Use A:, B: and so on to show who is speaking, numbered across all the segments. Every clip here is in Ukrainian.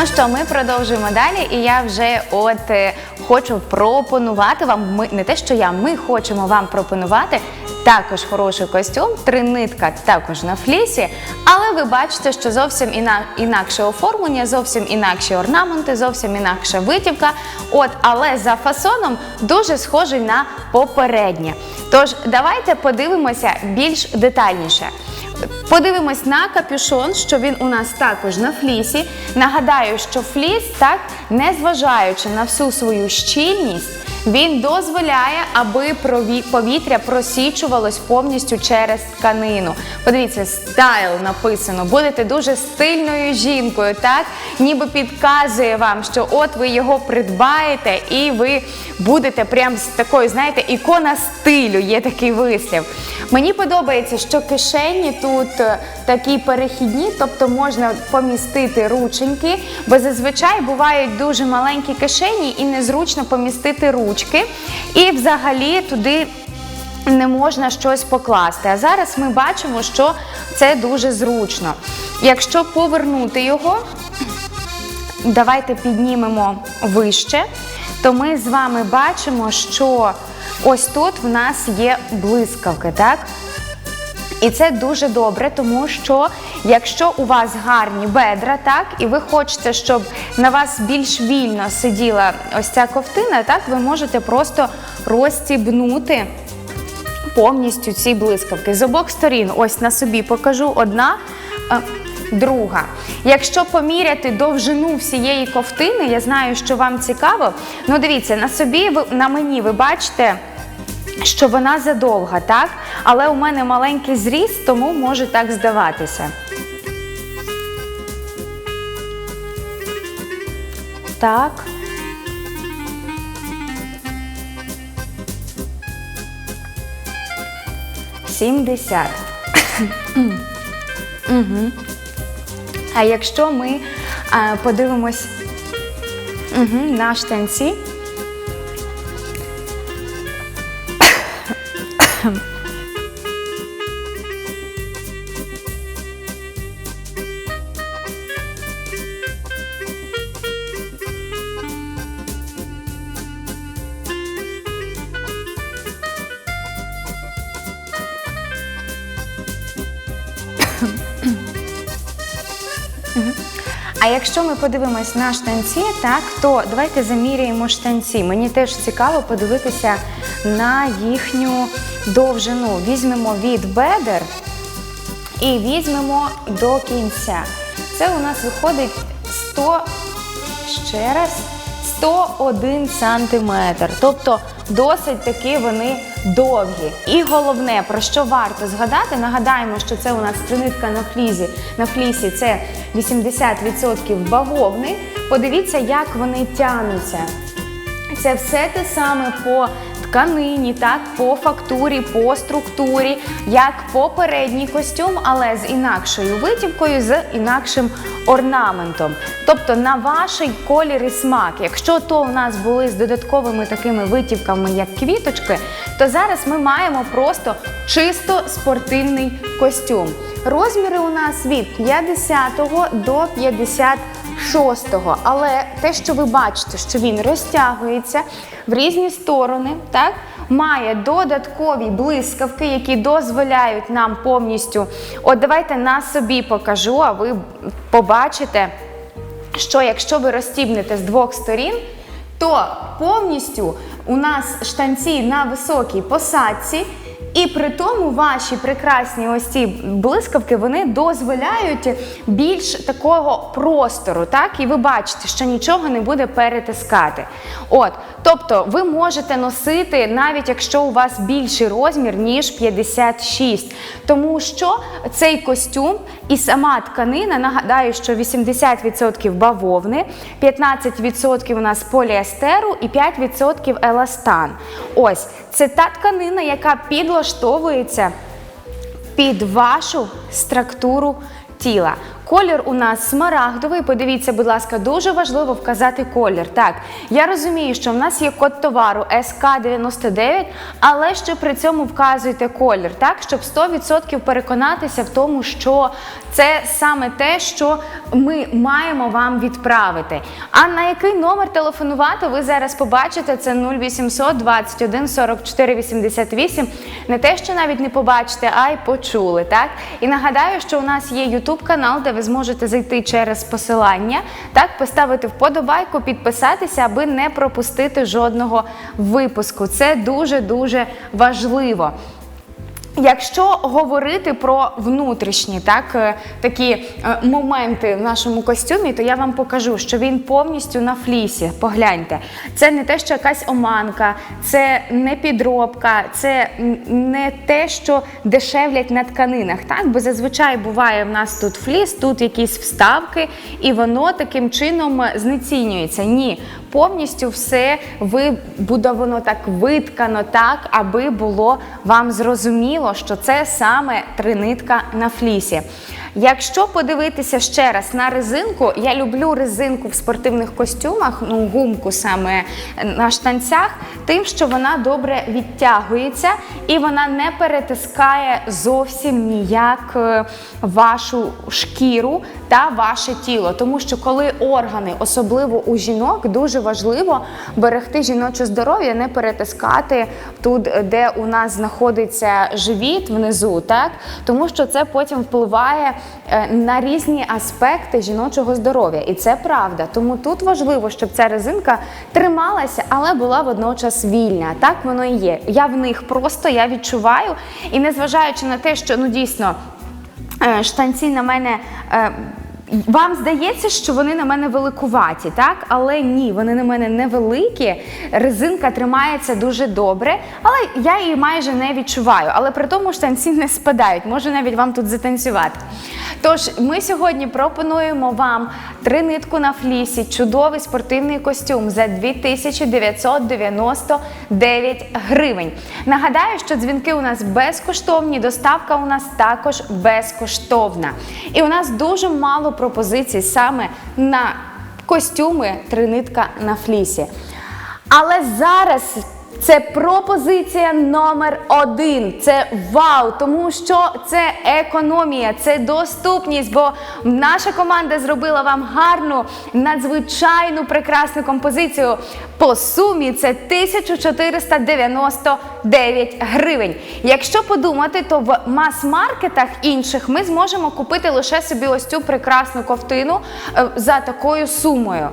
A: Ну що, ми продовжуємо далі, і я вже от е, хочу пропонувати вам. Ми не те, що я, ми хочемо вам пропонувати також хороший костюм, тринитка також на флісі. Але ви бачите, що зовсім іна, інакше оформлення, зовсім інакші орнаменти, зовсім інакша витівка. От, але за фасоном дуже схожий на попереднє. Тож давайте подивимося більш детальніше. Подивимось на капюшон, що він у нас також на флісі. Нагадаю, що фліс, так, незважаючи на всю свою щільність, він дозволяє, аби повітря просічувалось повністю через тканину. Подивіться, стайл написано. Будете дуже стильною жінкою, так? Ніби підказує вам, що от ви його придбаєте, і ви будете прям з такою, знаєте, ікона стилю, є такий вислів. Мені подобається, що кишені тут е, такі перехідні, тобто можна помістити рученьки, бо зазвичай бувають дуже маленькі кишені і незручно помістити ручки. І взагалі туди не можна щось покласти. А зараз ми бачимо, що це дуже зручно. Якщо повернути його, давайте піднімемо вище, то ми з вами бачимо, що ось тут в нас є блискавки, так? І це дуже добре, тому що якщо у вас гарні бедра, так, і ви хочете, щоб на вас більш вільно сиділа ось ця ковтина, так, ви можете просто розстібнути повністю ці блискавки. З обох сторін, ось на собі покажу одна. е, Друга. Якщо поміряти довжину всієї ковтини, я знаю, що вам цікаво. Ну, дивіться, на собі на мені ви бачите, що вона задовга, так? Але у мене маленький зріст, тому може так здаватися. Так. Сімдесят. Угу. А якщо ми а, подивимось угу, на штанці, А якщо ми подивимось на штанці, так то давайте заміряємо штанці. Мені теж цікаво подивитися на їхню довжину. Візьмемо від бедер і візьмемо до кінця. Це у нас виходить 100, ще раз, 101 сантиметр. Тобто досить таки вони довгі. І головне, про що варто згадати, нагадаємо, що це у нас тринитка на флізі. На флісі це 80% бавовни. Подивіться, як вони тянуться. Це все те саме по тканині, так, по фактурі, по структурі, як попередній костюм, але з інакшою витівкою, з інакшим орнаментом. Тобто на ваш колір і смак. Якщо то у нас були з додатковими такими витівками, як квіточки, то зараз ми маємо просто чисто спортивний костюм. Розміри у нас від 50 до 56. Але те, що ви бачите, що він розтягується в різні сторони, так? Має додаткові блискавки, які дозволяють нам повністю. От давайте на собі покажу, а ви побачите, що якщо ви розстібнете з двох сторін, то повністю у нас штанці на високій посадці. І при тому ваші прекрасні ось ці блискавки вони дозволяють більш такого простору, так? І ви бачите, що нічого не буде перетискати. От, тобто ви можете носити, навіть якщо у вас більший розмір, ніж 56. Тому що цей костюм і сама тканина, нагадаю, що 80% бавовни, 15% у нас поліестеру і 5% еластан. Ось, це та тканина, яка підлаштовується під вашу структуру тіла. Колір у нас смарагдовий. Подивіться, будь ласка, дуже важливо вказати колір. Так, я розумію, що в нас є код товару СК99, але ще при цьому вказуйте колір, так, щоб 100% переконатися в тому, що це саме те, що ми маємо вам відправити. А на який номер телефонувати, ви зараз побачите, це 0800 21 44 88. Не те, що навіть не побачите, а й почули. Так? І нагадаю, що у нас є YouTube канал, де ви зможете зайти через посилання, так, поставити вподобайку, підписатися, аби не пропустити жодного випуску. Це дуже-дуже важливо. Якщо говорити про внутрішні так, е, такі е, моменти в нашому костюмі, то я вам покажу, що він повністю на флісі. Погляньте, це не те, що якась оманка, це не підробка, це не те, що дешевлять на тканинах. Так, бо зазвичай буває в нас тут фліс, тут якісь вставки, і воно таким чином знецінюється. Ні, повністю все вибудовано так, виткано так, аби було вам зрозуміло, що це саме тринитка на флісі. Якщо подивитися ще раз на резинку, я люблю резинку в спортивних костюмах, ну гумку саме на штанцях, тим, що вона добре відтягується і вона не перетискає зовсім ніяк е, вашу шкіру та ваше тіло. Тому що коли органи, особливо у жінок, дуже важливо берегти жіноче здоров'я, не перетискати тут, де у нас знаходиться живіт внизу, так тому що це потім впливає на різні аспекти жіночого здоров'я, і це правда. Тому тут важливо, щоб ця резинка трималася, але була водночас вільна. Так воно і є. Я в них просто я відчуваю, і незважаючи на те, що ну дійсно. Е, штанці на мене. Вам здається, що вони на мене великуваті, так? Але ні, вони на мене невеликі. Резинка тримається дуже добре, але я її майже не відчуваю. Але при тому штанці не спадають. Можу навіть вам тут затанцювати. Тож, ми сьогодні пропонуємо вам тринитку на флісі, чудовий спортивний костюм за 2999 гривень. Нагадаю, що дзвінки у нас безкоштовні, доставка у нас також безкоштовна. І у нас дуже мало пропозицій саме на костюми тринитка на флісі. Але зараз це пропозиція номер один. Це вау, тому що це економія, це доступність. Бо наша команда зробила вам гарну, надзвичайну прекрасну композицію. По сумі це 1499 гривень. Якщо подумати, то в мас-маркетах інших ми зможемо купити лише собі ось цю прекрасну ковтину е, за такою сумою.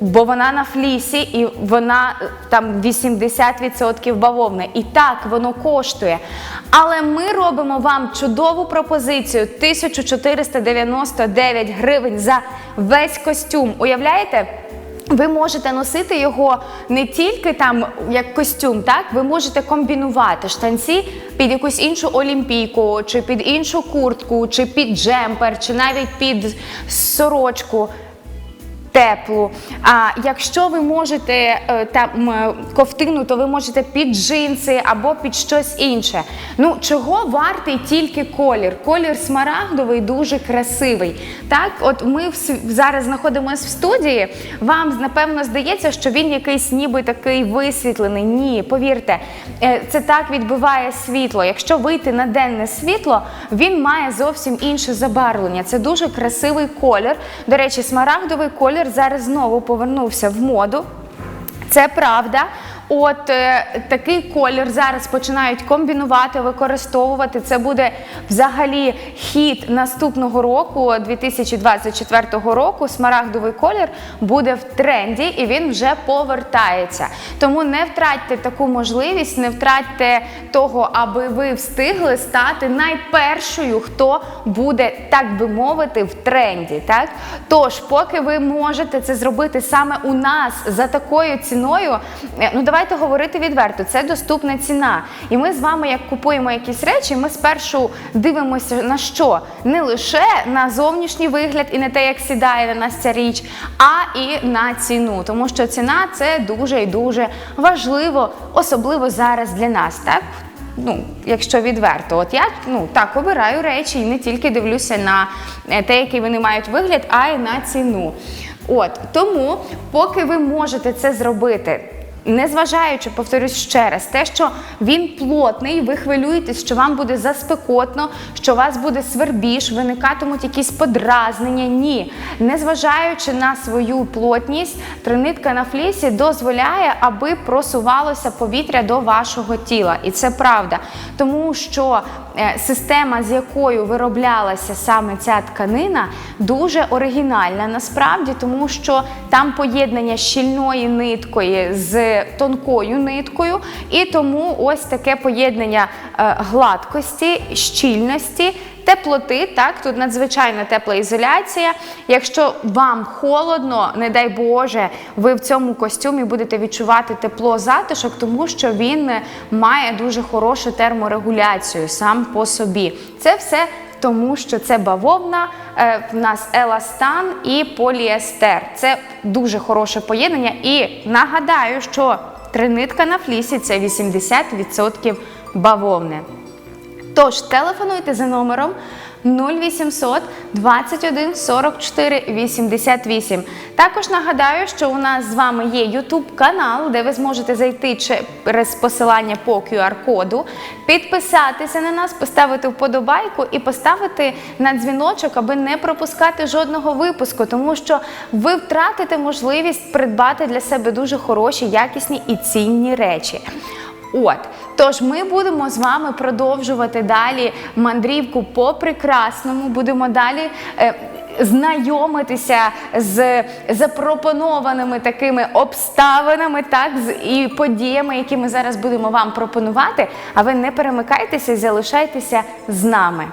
A: Бо вона на флісі і вона е, там 80% бавовни. І так воно коштує. Але ми робимо вам чудову пропозицію 1499 гривень за весь костюм. Уявляєте? Ви можете носити його не тільки там як костюм, так ви можете комбінувати штанці під якусь іншу олімпійку, чи під іншу куртку, чи під джемпер, чи навіть під сорочку теплу. А якщо ви можете е, там е, ковтину, то ви можете під джинси або під щось інше. Ну чого вартий тільки колір? Колір смарагдовий дуже красивий. Так, от ми зараз знаходимося в студії. Вам напевно здається, що він якийсь ніби такий висвітлений. Ні, повірте, е, це так відбиває світло. Якщо вийти на денне світло, він має зовсім інше забарвлення. Це дуже красивий колір. До речі, смарагдовий колір зараз знову повернувся в моду. Це правда. От е, такий колір зараз починають комбінувати, використовувати. Це буде взагалі хід наступного року, 2024 року. Смарагдовий колір буде в тренді і він вже повертається. Тому не втратьте таку можливість, не втратьте того, аби ви встигли стати найпершою, хто буде, так би мовити, в тренді. Так? Тож, поки ви можете це зробити саме у нас за такою ціною, е, ну давайте говорити відверто, це доступна ціна. І ми з вами, як купуємо якісь речі, ми спершу дивимося на що? Не лише на зовнішній вигляд і на те, як сідає на нас ця річ, а і на ціну. Тому що ціна це дуже і дуже важливо, особливо зараз для нас, так? Ну, якщо відверто, от я ну так обираю речі і не тільки дивлюся на е, те, який вони мають вигляд, а й на ціну. От тому, поки ви можете це зробити. Незважаючи, повторюсь ще раз, те, що він плотний, ви хвилюєтесь, що вам буде заспекотно, що у вас буде свербіж, виникатимуть якісь подразнення. Ні. Незважаючи на свою плотність, тринитка на флісі дозволяє, аби просувалося повітря до вашого тіла. І це правда. Тому що е, система, з якою вироблялася саме ця тканина, дуже оригінальна насправді, тому що там поєднання щільної ниткої з тонкою ниткою, і тому ось таке поєднання е, гладкості, щільності. Теплоти, так, тут надзвичайно тепла ізоляція. Якщо вам холодно, не дай Боже, ви в цьому костюмі будете відчувати тепло затишок, тому що він має дуже хорошу терморегуляцію сам по собі. Це все тому, що це бавовна, е, в нас еластан і поліестер. Це дуже хороше поєднання. І нагадаю, що тринитка на флісі це 80% бавовни. Тож телефонуйте за номером 0800 21 44 88. Також нагадаю, що у нас з вами є YouTube канал, де ви зможете зайти через посилання по QR-коду, підписатися на нас, поставити вподобайку і поставити на дзвіночок, аби не пропускати жодного випуску, тому що ви втратите можливість придбати для себе дуже хороші, якісні і цінні речі. От, тож ми будемо з вами продовжувати далі мандрівку по прекрасному. Будемо далі. Е, Знайомитися з запропонованими такими обставинами, так і подіями, які ми зараз будемо вам пропонувати. А ви не перемикайтеся залишайтеся з нами.